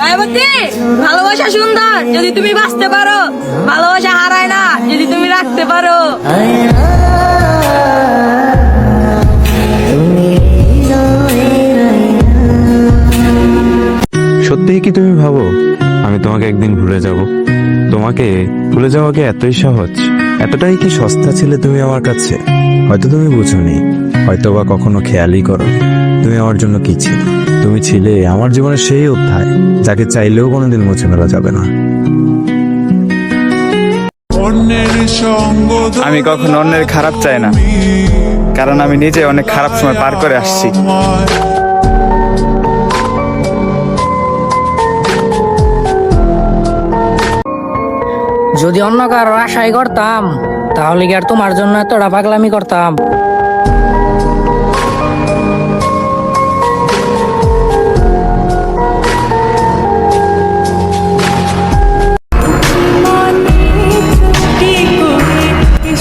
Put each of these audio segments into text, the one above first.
মায়াবতী, ভালোবাসা সুন্দর, যদি তুমি বাঁচতে পারো। ভালোবাসা হারায় না, যদি তুমি রাখতে পারো। সত্যিই কি তুমি ভাবো, আমি তোমাকে একদিন ভুলে যাব? তোমাকে ভুলে যাওয়াকে এতই সহজ? এতটাই কি সস্তা ছিলে তুমি আমার কাছে? হয়তো তুমি বুঝোনি হয়তো বা কখনো খেয়ালই করো তুমি আমার জন্য কি ছিলে? তুমি ছিলে আমার জীবনের সেই অধ্যায় যাকে চাইলেও কোনোদিন মুছে ফেলা যাবে না। আমি কখনো অন্যের খারাপ চাই না কারণ আমি নিজে অনেক খারাপ সময় পার করে আসছি। যদি অন্য কারোর আশাই করতাম তাহলে কি আর তোমার জন্য এতটা পাগলামি করতাম?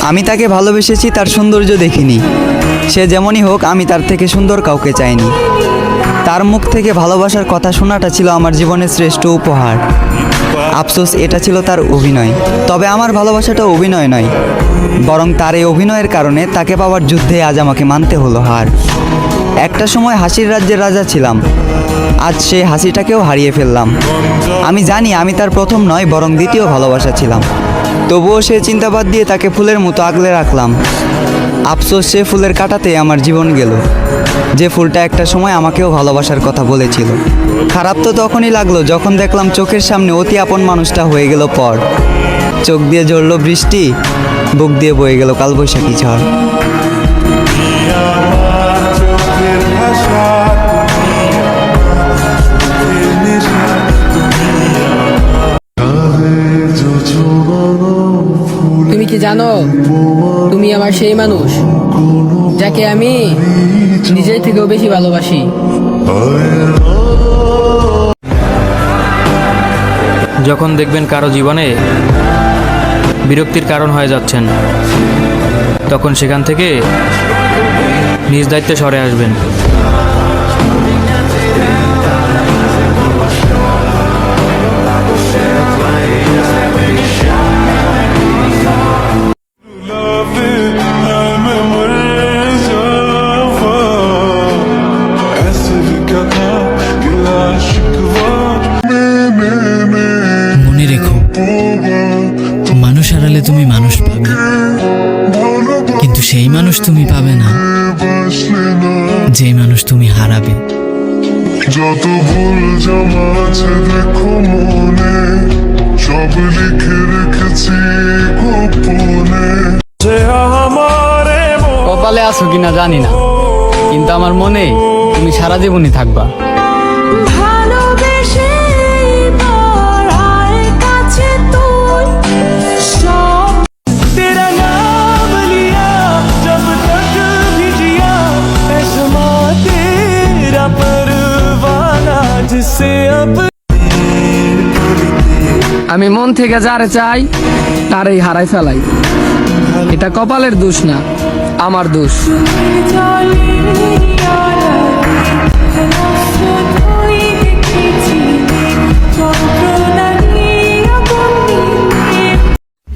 আমি তাকে ভালোবেসেছি, তার সৌন্দর্য দেখিনি। সে যেমনই হোক, আমি তার থেকে সুন্দর কাউকে চাইনি। তার মুখ থেকে ভালোবাসার কথা শোনাটা ছিল আমার জীবনের শ্রেষ্ঠ উপহার। আফসোস, এটা ছিল তার অভিনয়। তবে আমার ভালোবাসাটা অভিনয় নয়। বরং তার এই অভিনয়ের কারণে তাকে পাওয়ার যুদ্ধে আজ আমাকে মানতে হলো হার। একটা সময় হাসির রাজ্যের রাজা ছিলাম। আজ সেই হাসিটাকেও হারিয়ে ফেললাম। আমি জানি আমি তার প্রথম নয়, বরং দ্বিতীয় ভালোবাসা ছিলাম। তবুও সে চিন্তাবাদ দিয়ে তাকে ফুলের মতো আগলে রাখলাম। আফসোস সে ফুলের কাটাতে আমার জীবন গেল। যে ফুলটা একটা সময় আমাকেও ভালোবাসার কথা বলেছিল। খারাপ তো তখনই লাগল যখন দেখলাম চোখের সামনে অতি আপন মানুষটা হয়ে গেল পর। চোখ দিয়ে ঝরলো বৃষ্টি, বুক দিয়ে বয়ে গেল কালবৈশাখী ঝড়। জানো, তুমি আমার সেই মানুষ যাকে আমি নিজের থেকেও বেশি ভালোবাসি। যখন দেখবেন কারও জীবনে বিরক্তির কারণ হয়ে যাচ্ছেন, তখন সেখান থেকে নিজ দায়িত্বে সরে আসবেন। মানুষ হারালে তুমি মানুষ পাবে। কিন্তু সেই মানুষ তুমি পাবে না। যে মানুষ তুমি হারাবে। যত ভুল জমা আছে দেখো মনে সব লিখে রেখেছি গোপনে। যে আমারে কপালে আছো কিনা জানি না কিন্তু আমার মনে তুমি সারা জীবনই থাকবা। আমি মন থেকে যারে চাই তারই হারাই ফেলাই। এটা কপালের দোষ না আমার দোষ।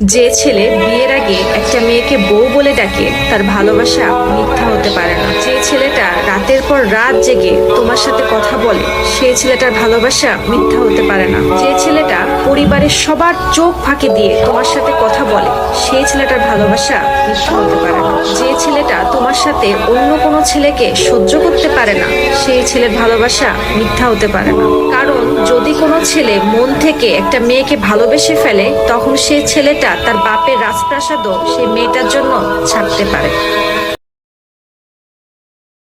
যে ছেলে বিয়ের আগে একটা মেয়েকে বউ বলে ডাকে, তার ভালোবাসা মিথ্যা হতে পারে না। যে ছেলেটা রাতের পর রাত জেগে তোমার সাথে কথা বলে, সেই ছেলেটার ভালোবাসা মিথ্যা হতে পারে না। যে পরিবারের সবার চোখ ফাঁকি দিয়ে তোমার সাথে কথা বলে। সেই ছেলেটার ভালোবাসা মিথ্যা হতে পারে না। যে ছেলেটা তোমার সাথে অন্য কোনো ছেলেকে সহ্য করতে পারে না, সেই ছেলের ভালোবাসা মিথ্যা হতে পারে না। কারণ যদি কোনো ছেলে মন থেকে একটা মেয়েকে ভালোবেসে ফেলে, তখন সেই ছেলেটা তার বাপের রাজপ্রাসাদও সেই মেয়েটার জন্য ছাড়তে পারে।